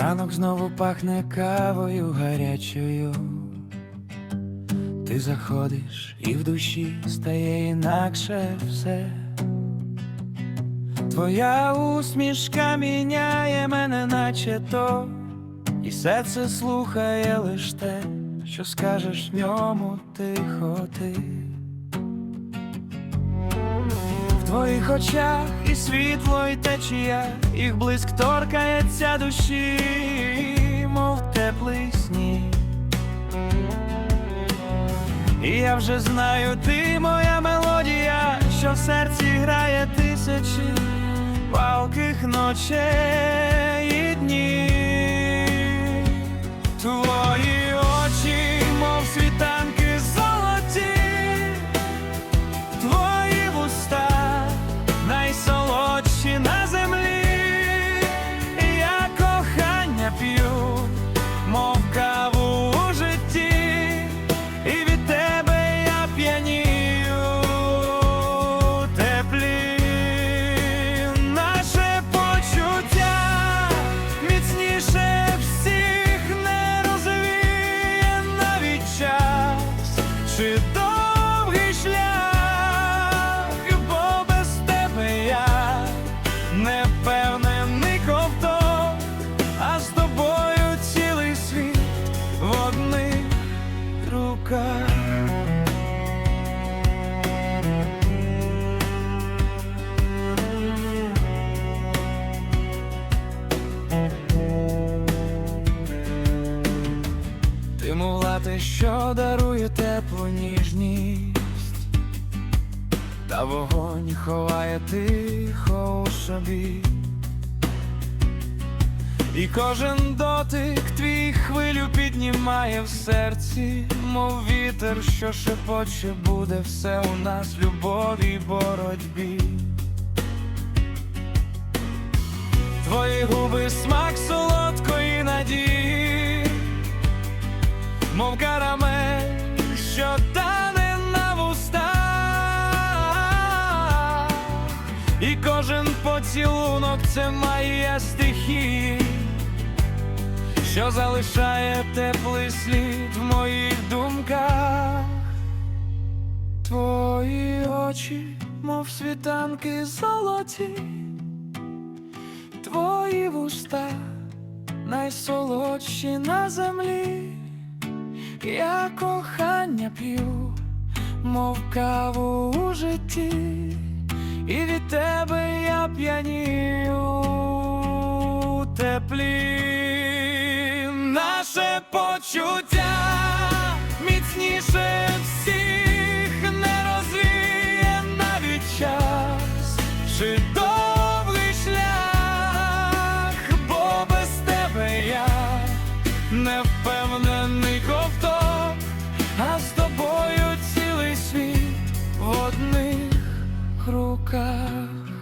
Ранок знову пахне кавою гарячою. Ти заходиш і в душі стає інакше все. Твоя усмішка міняє мене, наче то, і серце слухає лиш те, що скажеш ньому тихо ти. Твоїх очах і світло, і течія, їх блиск торкається душі, мов теплий сніг. І я вже знаю, ти моя мелодія, що в серці грає тисячі палких ночей Ти мов лати, що дарує теплу ніжність, та вогонь ховає тихо у собі. І кожен дотик твій хвилю піднімає в серці, мов вітер, що шепоче, буде все у нас любові й боротьбі. Твої губи смак солодкої поцілунок це магія стихії, що залишає теплий слід в моїх думках. Твої очі, мов світанки золоті, твої вуста найсолодші на землі. Я кохання п'ю, мов каву п'янію теплі. Наше почуття міцніше всіх не розвіє навіть час чи довгий шлях, бо без тебе я не впевнений ковток, а з тобою цілий світ в одних руках.